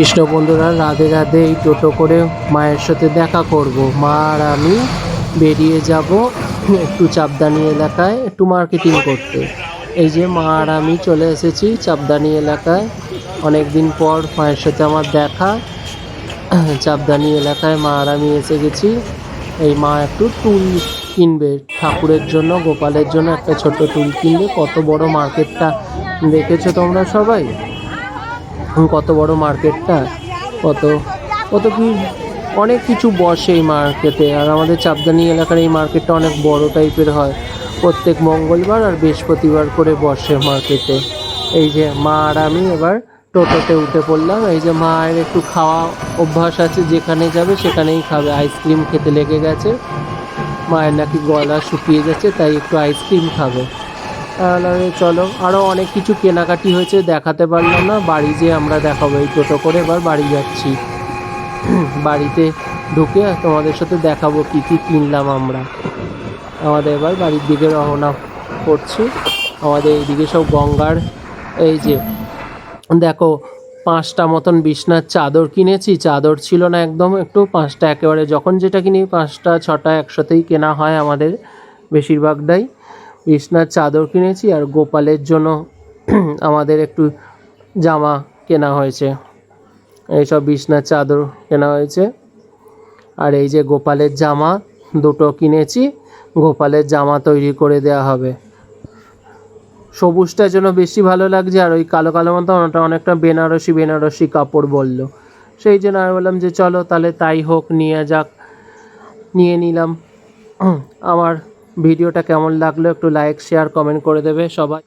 কৃষ্ণ বন্ধুরা, রাধে রাধে এই টোটো করে মায়ের সাথে দেখা করব। মা আর আমি বেরিয়ে যাব একটু চাপদানি এলাকায়, একটু মার্কেটিং করতে। এই যে মা আর আমি চলে এসেছি চাপদানি এলাকায়। অনেক দিন পর মায়ের সাথে আমার দেখা। চাপদানি এলাকায় মা আর আমি এসে গেছি। এই মা একটু টুল কিনবে, ঠাকুরের জন্য, গোপালের জন্য একটা ছোট্ট টুল কিনবে। কত বড় মার্কেটটা দেখেছ তোমরা সবাই? কত বড় মার্কেটটা? কত কত কি, অনেক কিছু বসে এই মার্কেটে। আর আমাদের চাপদানি এলাকার এই মার্কেটটা অনেক বড় টাইপের হয়। প্রত্যেক মঙ্গলবার আর বৃহস্পতিবার করে বসে মার্কেটে। এই যে মা আর আমি এবার টোটোতে উঠে পড়লাম। এই যে মায়ের একটু খাওয়া অভ্যাস আছে, যেখানে যাবে সেখানেই খাবে। আইসক্রিম খেতে লেগে গেছে। মায়ের নাকি গলা শুকিয়ে গেছে তাই একটু আইসক্রিম খাবে। তাহলে চলো আরও অনেক কিছু কেনাকাটি হয়েছে, দেখাতে পারলাম না। বাড়ি যেয়ে আমরা দেখাবো এই টোটো করে, এবার বাড়ি যাচ্ছি। বাড়িতে ঢুকে তোমাদের সাথে দেখাবো কী কী কিনলাম আমরা। আমাদের এবার বাড়ির দিকে রওনা করছি। আমাদের এইদিকে সব গঙ্গার, এই যে, দেখো, পাঁচটা মতন বিছনার চাদর কিনেছি। চাদর ছিল না একদম, একটু পাঁচটা একেবারে, যখন যেটা কিনি পাঁচটা, ছটা একসাথেই কেনা হয় আমাদের বেশিরভাগটাই। বিছনার চাদর কিনেছি আর গোপালের জন্য আমাদের একটু জামা কেনা হয়েছে। এইসব বিছনার চাদর কেনা হয়েছে। আর এই যে গোপালের জামা, দুটো কিনেছি। গোপালের জামা তৈরি করে দেওয়া হবে। সবুজটার জন্য বেশি ভালো লাগছে আর ওই কালো কালো মতো ওটা অনেকটা বেনারসি বেনারসি কাপড় বলল। সেই জন্য আমি বললাম যে চলো তাহলে তাই হোক, নিয়ে যাক, নিয়ে নিলাম। আমার ভিডিওটা কেমন লাগল একটু লাইক শেয়ার কমেন্ট করে দেবে সবাই।